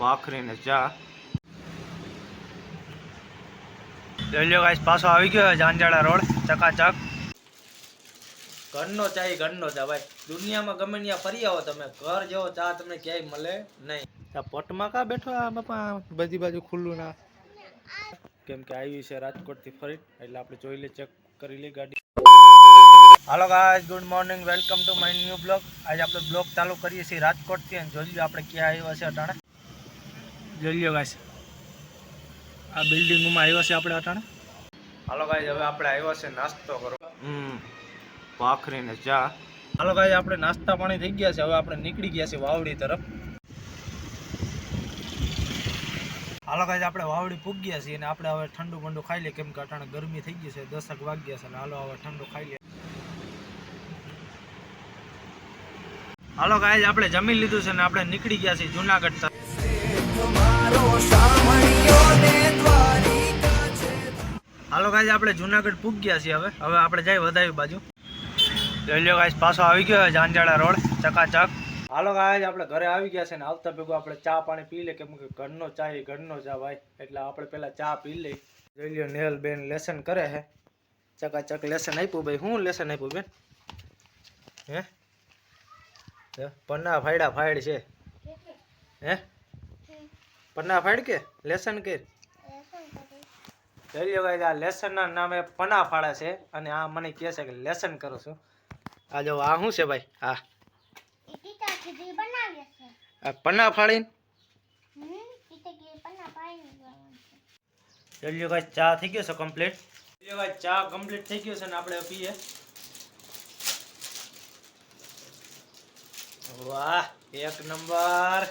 ભાખરી ને ચા. જોઈ લો ગાઈસ પાછો આવી ગયો જાંજાળા રોડ, ચકાચક. ઘરનો ચા ઘરનો ચા ભાઈ. દુનિયામાં ગમે ત્યાં ફરી આવો તમે. ઘર જેવો ચા તમને ક્યાંય મળે નહીં. આ પટમાં કા બેઠો આ બાપા? બધી બાજુ ખુલ્લું ના. કેમ કે આવી છે રાજકોટથી ફરી, એટલે આપણે જોઈ લે ચેક કરી લે ગાડી. Hello guys good morning welcome to my new blog આજે આપણે બ્લોગ ચાલુ કરીએ છીએ રાજકોટથી અને જોઈ લો આપણે ક્યાં આવ્યા છે અટાણે. જોઈ લો ગાઈસ આ બિલ્ડિંગમાં આવ્યા છે આપણે અટાણે. હાલો ગાઈસ હવે આપણે આવ્યા છે નાસ્તો કરો હમ ભાખરી ને ચા. હાલો ગાઈસ આપણે નાસ્તા પાણી થઈ ગયા છે. હવે આપણે નીકળી ગયા છે વાવડી તરફ. હાલો ગાઈસ આપણે વાવડી પૂગ ગયા છીએ અને આપણે હવે ઠંડુ બંડુ ખાઈ લઈએ. કેમ કે અટાણે ગરમી થઈ ગઈ છે. દસક વાગ્યા છે અને હાલો હવે ઠંડુ ખાઈ લઈએ. હાલો ગાઈસ આપણે જમી લીધું છે ને આપણે નીકળી ગયા છીએ જુનાગઢ તરફ. હાલો ગાઈસ આપણે જુનાગઢ પૂગ ગયા છીએ હવે. હવે આપણે જઈએ વધાવી બાજુ. લો ગાઈસ પાછો આવી ગયો છે જાંજાળા રોડ, ચકાચક. હાલો ગાઈસ આપણે ઘરે આવી ગયા છે ને આવતા ભેગું આપણે ચા પાણી પી લે કે ઘરનો ચા એ ઘરનો ચા ભાઈ. એટલે આપણે પેલા ચા પી લઈ જોઈ લ્યો નેહલ બેન લેસન કરે છે. ચકાચક લેસન આપ્યું ભાઈ. શું લેસન આપ્યું બેન? હે? હે? પન્ના ફાયડા ફાયડ છે. હે? પન્ના ફાડ કે લેસન કે જોઈ લ્યો ગાઈસ આ લેસનના નામે પના ફાડે છે અને આ મને કહે છે કે લેસન કરો છું. આ જો આ શું છે ભાઈ? હા આ પન્ના ફાડીને? જોઈ ગાઈસ ચા થઈ ગયો છે કમ્પ્લીટ જોઈ ગાઈસ ચા કમ્પ્લીટ થઈ ગયો છે ને આપણે પીએ. વાહ એક નંબર.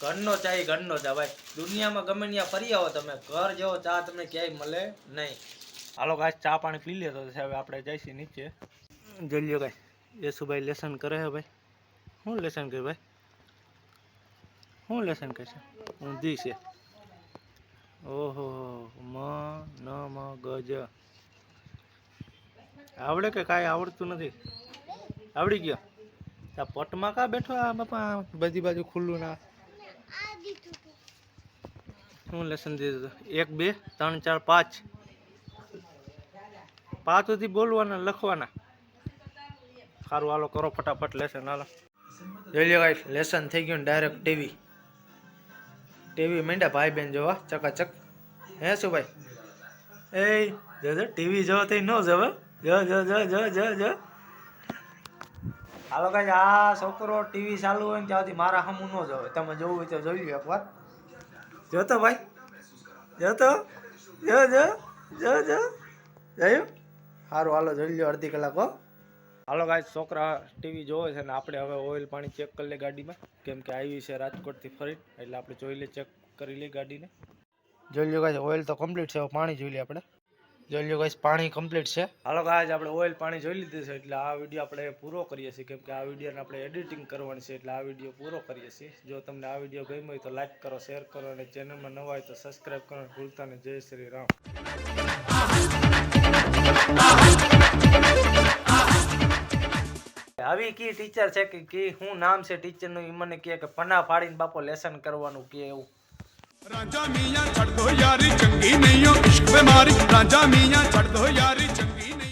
ઘરનો ચા એ ઘરનો ચા ભાઈ. દુનિયામાં ગમે ત્યાં ફરી આવો તમે. ઘર જેવો ચા તમને ક્યાંય મળે નહીં. હાલો કાંઈ ચા પાણી પી લે તો હવે આપણે જઈશું નીચે. જોઈ લ્યો કાંઈ યેસુભાઈ લેસન કરે હે ભાઈ. શું લેસન કરે ભાઈ? શું લેસન કહે છે? ઊંધી છે. ઓહો, મ, ન, મ ગજ આવડે કે કાંઈ આવડતું નથી? આવડી ગયો? આ પટમાં કા બેઠો આ બાપા? બધી બાજુ ખુલ્લું ના. શું લેસન દીધું? એક, બે, ત્રણ, ચાર, પાંચ. પાંચ સુધી બોલવાના, લખવાના. સારું, હાલો, કરો ફટાફટ લેસન હાલો. જોઈ લો ગાઈસ લેસન થઈ ગયું ડાયરેક્ટ ટીવી ટીવી માંડ્યા ભાઈ બેન જોવા, ચકાચક. હે શું ભાઈ? એ, જો જો ટીવી જો તો ન જોવે જો જો જો જો જો જો. હાલો કાંઈ આ છોકરો ટીવી ચાલુ હોય ને ત્યાં મારા હમું ન જવે. તમે જોવું હોય તો જોઈ લો એકવાર. જોતો ભાઈ. જોતો જો જો. જો જો. જોયું? સારું હાલો જોઈ લો અડધી કલાક હો. હાલો ગાય છોકરા ટીવી જોવે છે ને આપણે હવે ઓઇલ પાણી ચેક કરી લે ગાડીમાં. કેમ કે આવી છે રાજકોટથી ફરી એટલે આપણે જોઈ લે ચેક કરી લઈએ ગાડીને. જોઈ લો ગાય ઓઇલ તો કમ્પ્લીટ છે પાણી જોઈ લે આપણે. જોઈ લો ગાઈસ પાણી કમ્પ્લીટ છે. હાલો ગાઈસ આપણે ઓઇલ પાણી જોઈ લીધું છે, એટલે આ વીડિયો આપણે પૂરો કરીએ છીએ. કેમ કે આ વિડીયોને આપણે એડિટિંગ કરવાની છે, એટલે આ વીડિયો પૂરો કરીએ છીએ. જો તમને આ વીડિયો ગમ્યો હોય તો લાઈક કરો શેર કરો, અને ચેનલમાં નવા હોય તો સબસ્ક્રાઈબ કરો ભૂલતા ને જય શ્રી રામ. આવી કી ટીચર છે કે કી હું નામ છે ટીચરનું એ મને કહે કે પના ફાડીને બાપો લેસન કરવાનું કે એવું. ਰਾਂਝਾ ਮੀਆਂ ਛੱਡ ਦੋ ਯਾਰੀ, ਚੰਗੀ ਨਹੀਂ ਓ ਇਸ਼ਕ ਬਿਮਾਰੀ। ਰਾਂਝਾ ਮੀਆਂ ਛੱਡ ਦੋ ਯਾਰੀ, ਚੰਗੀ ਨਹੀਂ